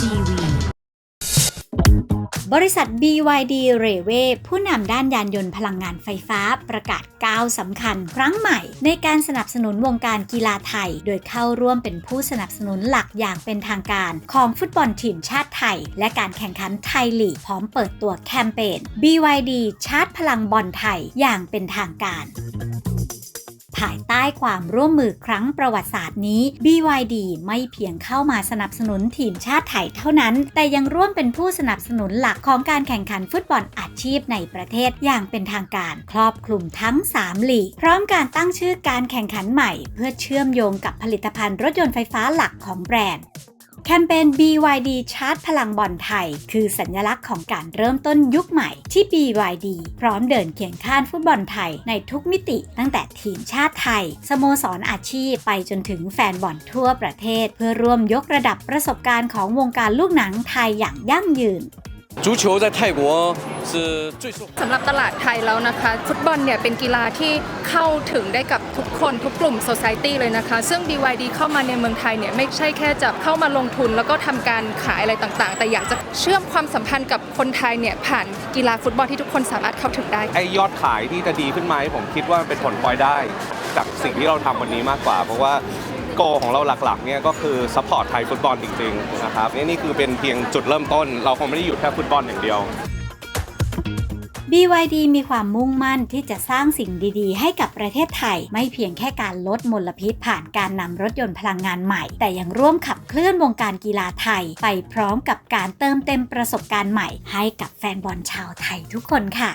TV บริษัท BYD r a w a y ผู้นำด้านยานยนต์พลังงานไฟฟ้าประกาศก้าวสำคัญครั้งใหม่ ในการสนับสนุนวงการกีฬาไทย โดยเข้าร่วมเป็นผู้สนับสนุนหลักอย่างเป็นทางการ ของฟุตบอลทีมชาติไทย และการแข่งขันไทยลีกพร้อมเปิดตัวแคมเปญ BYD ชาร์จพลังบอลไทยอย่างเป็นทางการ ภายใต้ความร่วมมือครั้งประวัติศาสตร์นี้ BYD ไม่เพียงเข้ามาสนับสนุนทีมชาติไทยเท่านั้น แต่ยังร่วมเป็นผู้สนับสนุนหลักของการแข่งขันฟุตบอลอาชีพในประเทศอย่างเป็นทางการครอบคลุมทั้ง 3 ลีก พร้อมการตั้งชื่อการแข่งขันใหม่ เพื่อเชื่อมโยงกับผลิตภัณฑ์รถยนต์ไฟฟ้าหลักของแบรนด์ แคมเปญ BYD ชาร์จพลังบอลไทย คือสัญลักษณ์ของการเริ่มต้นยุคใหม่ที่ BYD พร้อมเดินเคียงข้างฟุตบอลไทยในทุกมิติ ตั้งแต่ทีมชาติไทย สโมสรอาชีพไปจนถึงแฟนบอลทั่วประเทศ เพื่อร่วมยกระดับประสบการณ์ของวงการลูกหนังไทยอย่างยั่งยืน 足球在泰国是最受 สำหรับตลาดไทยแล้วนะคะ ฟุตบอลเนี่ยเป็นกีฬาที่เข้าถึงได้กับทุกคนทุกกลุ่มโซซ i ตี้เลยนะคะ ซึ่ง BYD เข้ามาในเมืองไทยเนี่ยไม่ใช่แค่จะเข้ามาลงทุน แล้วก็ทำการขายอะไรต่างๆ แต่อยากจะเชื่อมความสัมพันธ์กับคนไทยเนี่ยผ่านกีฬาฟุตบอลที่ทุกคนสามารถเข้าถึงได้ ไอ้ยอดขายที่จะดีขึ้นไหมผมคิดว่ามันเป็นผลพลอยได้จากสิ่งที่เราทำวันนี้มากกว่า เพราะว่า โกของเราหลักๆเนี่ยก็คือซัพพอร์ตไทยฟุตบอลจริงๆนะครับนี่นี่คือเป็นเพียงจุดเริ่มต้น เราคงไม่ได้หยุดแค่ฟุตบอลอย่างเดียว BYD มีความมุ่งมั่นที่จะสร้างสิ่งดีๆ ให้กับประเทศไทย ไม่เพียงแค่การลดมลพิษผ่านการนำรถยนต์พลังงานใหม่ แต่ยังร่วมขับเคลื่อนวงการกีฬาไทย ไปพร้อมกับการเติมเต็มประสบการณ์ใหม่ ให้กับแฟนบอลชาวไทยทุกคนค่ะ